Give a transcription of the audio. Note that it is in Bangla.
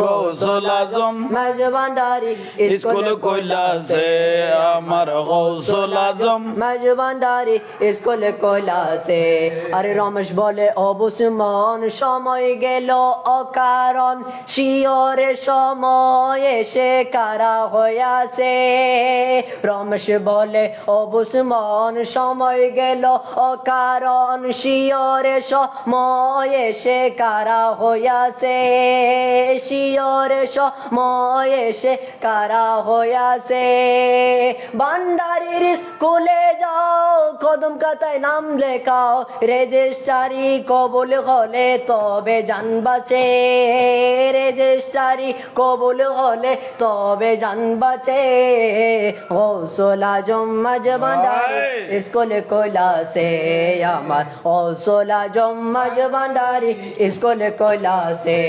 গৌসল আজম। মেজবান্ডারি স্কুল কইলাছে আমার গৌসল আজম। মেজবান্ডারি স্কুল কইলাছে। আরে রমেশ বলে অবসমান সময় গেল অকারণ শিওরে সময় এসে কারা হইয়াছে? রমেশ বলে অবসমান সময় গেল অকারণ শিওরে সময় এসে কারা হইয়াছে? শিওরে সময় এসে কারা হইয়াছে? ভান্ডারির স্কুলে কদম কাতায় নাম লেখাও। রেজিস্টারি কবুল হলে তবে জানবাছে রেজিস্টারি কবুল হলে তবে জানবাছে হৌসল আজম মাজবান্ডারি স্কুলে কইলাসে আমার। হৌসল আজম মাজবান্ডারি স্কুলে কইলাসে